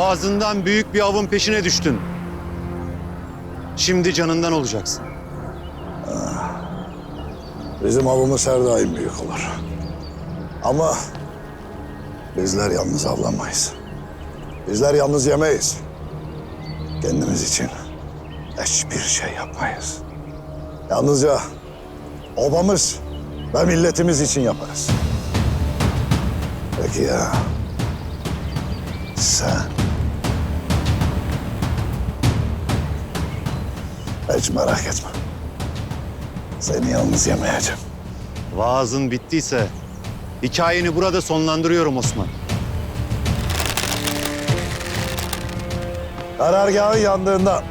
Boğazından büyük bir avın peşine düştün. Şimdi canından olacaksın. Bizim avımız her daim büyük olur. Ama bizler yalnız avlanmayız. Bizler yalnız yemeyiz. Kendimiz için hiçbir şey yapmayız. Yalnızca obamız ve milletimiz için yaparız. Peki ya sen? Hiç merak etme. Seni yalnız yemeyeceğim. Vaazın bittiyse hikayeni burada sonlandırıyorum Osman. Karargahın yandığında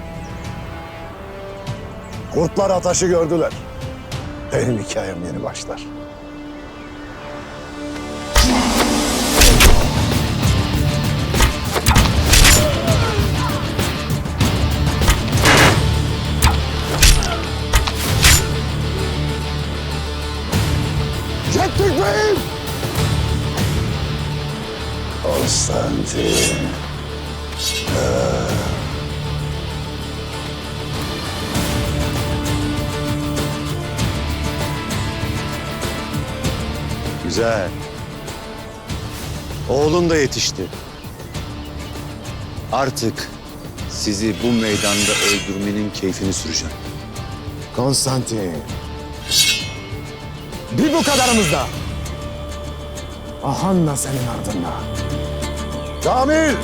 kurtlar ataşı gördüler. Benim hikayem yeni başlar. Beyim! Konstantin. Güzel. Oğlun da yetişti. Artık sizi bu meydanda öldürmenin keyfini süreceğim. Konstantin. Bir bu kadarımızda. Ahanna senin ardında. Kamil!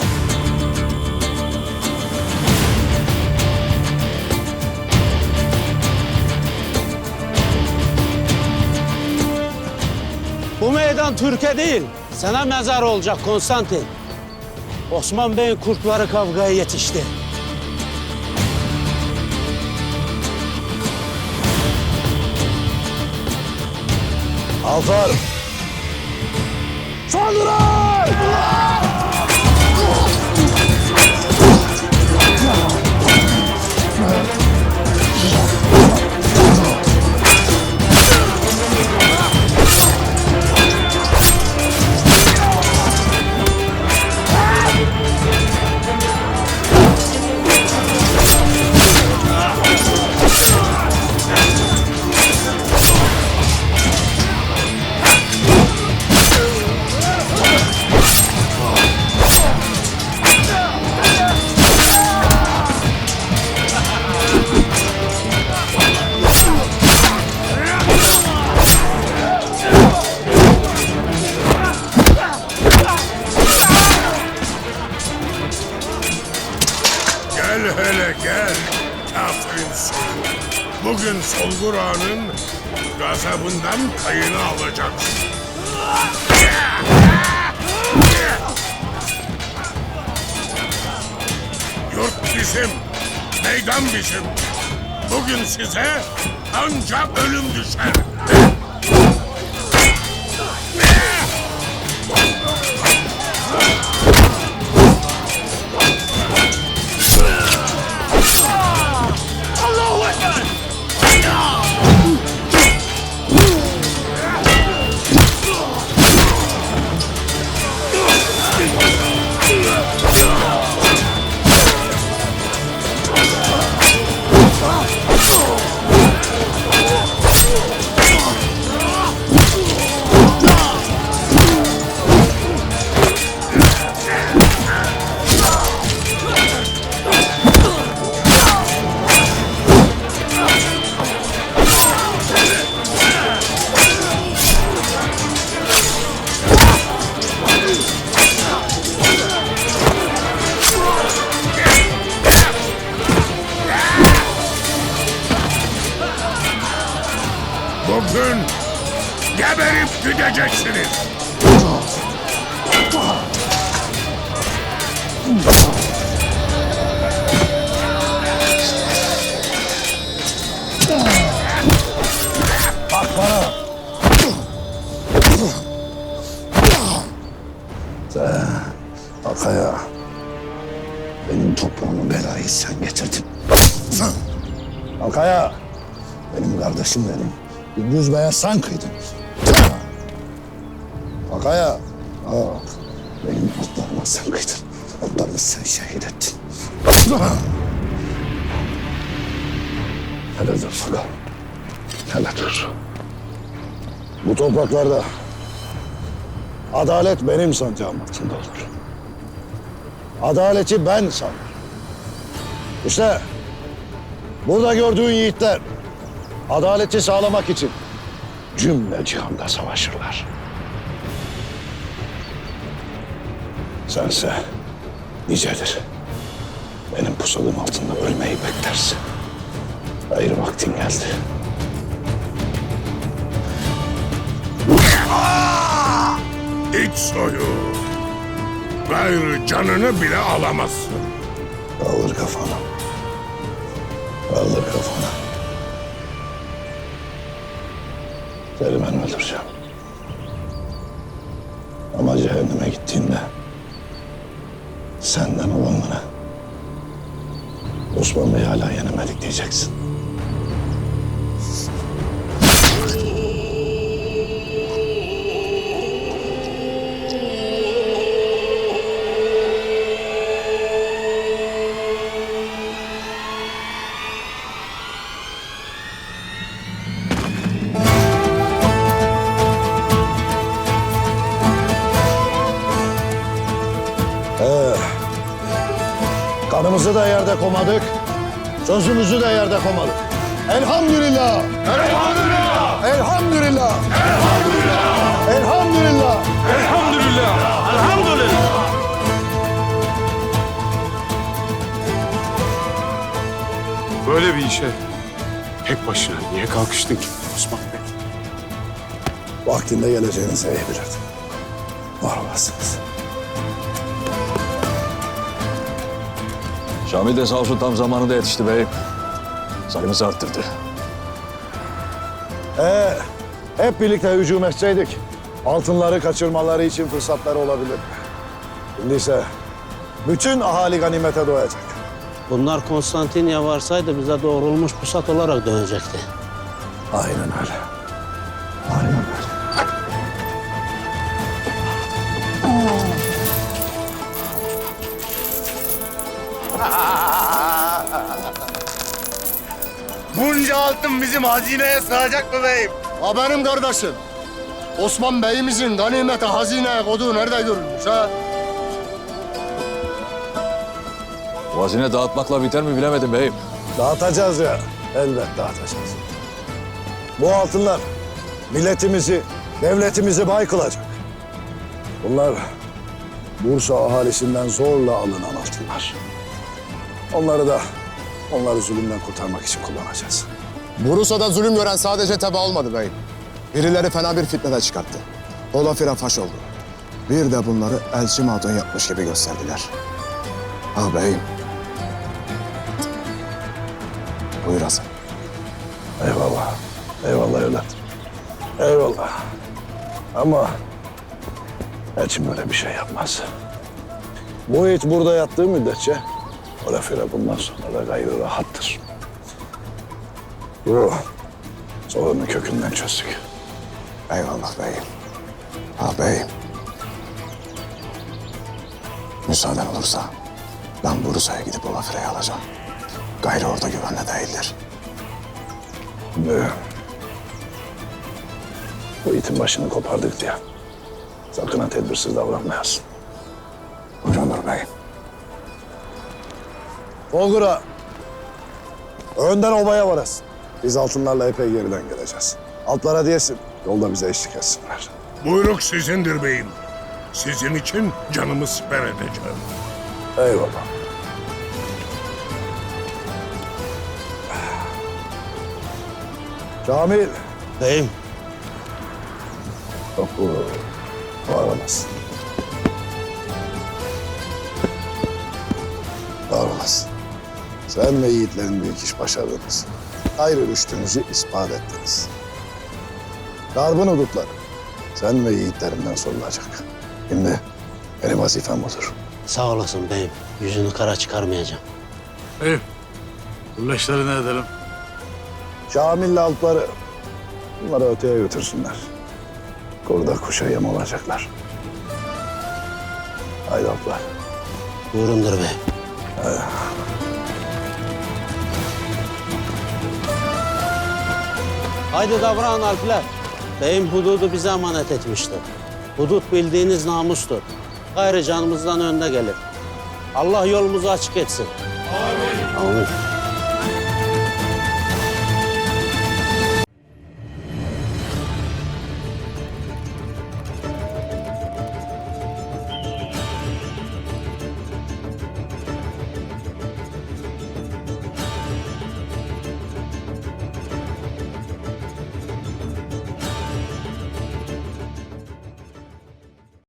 Bu meydan Türkiye değil, sana mezar olacak Konstantin. Osman Bey'in kurtları kavgaya yetişti. Altar! Tanrı! Gazabından payını alacaksın. Yurt bizim, meydan bizim. Bugün size ancak ölüm düşer. Kardeşim benim. Gündüz beyaz sen kıydın. Akaya bak benim otlarıma sen kıydın. Allah'ını sen şehit ettin. Hele dur bakalım. Hele dur. Bu topraklarda adalet benim sancağım altında olur. Adaleti ben sağlarım. İşte burada gördüğün yiğitler adaleti sağlamak için cümle cihanda savaşırlar. Sense nicedir. Benim pusulum altında ölmeyi beklersin. Hayır vaktin geldi. İç soyu. Gayrı canını bile alamazsın. Alır kafana. Alır kafana. Seni ben öldüreceğim. Ama cehenneme gittiğinde senden olanlara Osman Bey'i hala yenemedik diyeceksin. Kanımızı da yerde komadık. Sözümüzü de yerde komadık. Elhamdülillah. Elhamdülillah. Elhamdülillah. Elhamdülillah. Böyle bir işe tek başına niye kalkıştın ki Osman Bey? Vaktinde geleceğinizi iyi bilirdim. Var olasınız. Şamil de sağ olsun tam zamanında yetişti beyim. Sayımızı arttırdı. Ee, hep birlikte hücum etseydik altınları kaçırmaları için fırsatları olabilir. Şimdi ise bütün ahali ganimete doyacak. Bunlar Konstantinye varsaydı bize doğrulmuş pusat olarak dönecekti. Aynen öyle. Aynen Bunca altın bizim hazineye sığacak mı beyim? Ha benim kardeşim. Osman Bey'imizin ganimete hazineye koduğu nerede görülmüş ha? Bu hazine dağıtmakla biter mi bilemedim beyim. Dağıtacağız ya. Elbet dağıtacağız. Bu altınlar milletimizi, devletimizi bay kılacak. Bunlar Bursa ahalisinden zorla alınan altınlar. Onları da onları zulümden kurtarmak için kullanacağız. Bursa'da zulüm gören sadece teba olmadı beyim. Birileri fena bir fitne de çıkarttı. Ola fire faş oldu. Bir de bunları elçi madun yapmış gibi gösterdiler. Ah beyim. Buyur Hasan. Eyvallah. Eyvallah evlat. Eyvallah. Ama elçim böyle bir şey yapmaz. Bu it burada yattığı müddetçe lafıyla bundan sonra da gayrı rahattır. Bu sorunu kökünden çözdük. Eyvallah beyim. Ah beyim. Müsaaden olursa ben Bursa'ya gidip Ola Fire'yi alacağım. Gayrı orada güvenli değildir. Şimdi bu itin başını kopardık diye sakın ha tedbirsiz davranmayasın. Buyurundur beyim. Olgur'a önden obaya varasın. Biz altınlarla epey geriden geleceğiz. Altlara diyesin, yolda bize eşlik etsinler. Buyruk sizindir beyim. Sizin için canımı siper edeceğim. Eyvallah. Kamil. Beyim, Yok bu. Olasın. Sen ve yiğitlerin büyük iş başardınız. Ayrı rüştünüzü ispat ettiniz. Garbın hudutları sen ve yiğitlerinden sorulacak. Şimdi benim vazifem budur. sağ olasın beyim. Yüzünü kara çıkarmayacağım. İyi. Kulleşleri ne edelim? Kamil'le altları bunları öteye götürsünler. Kurda kuşa yem olacaklar. Haydi altlar. Buyurundur bey. Haydi davran Alpler. Beyim hududu bize emanet etmiştir. Hudut bildiğiniz namustur. Gayrı canımızdan önde gelir. Allah yolumuzu açık etsin. Amin. Amin.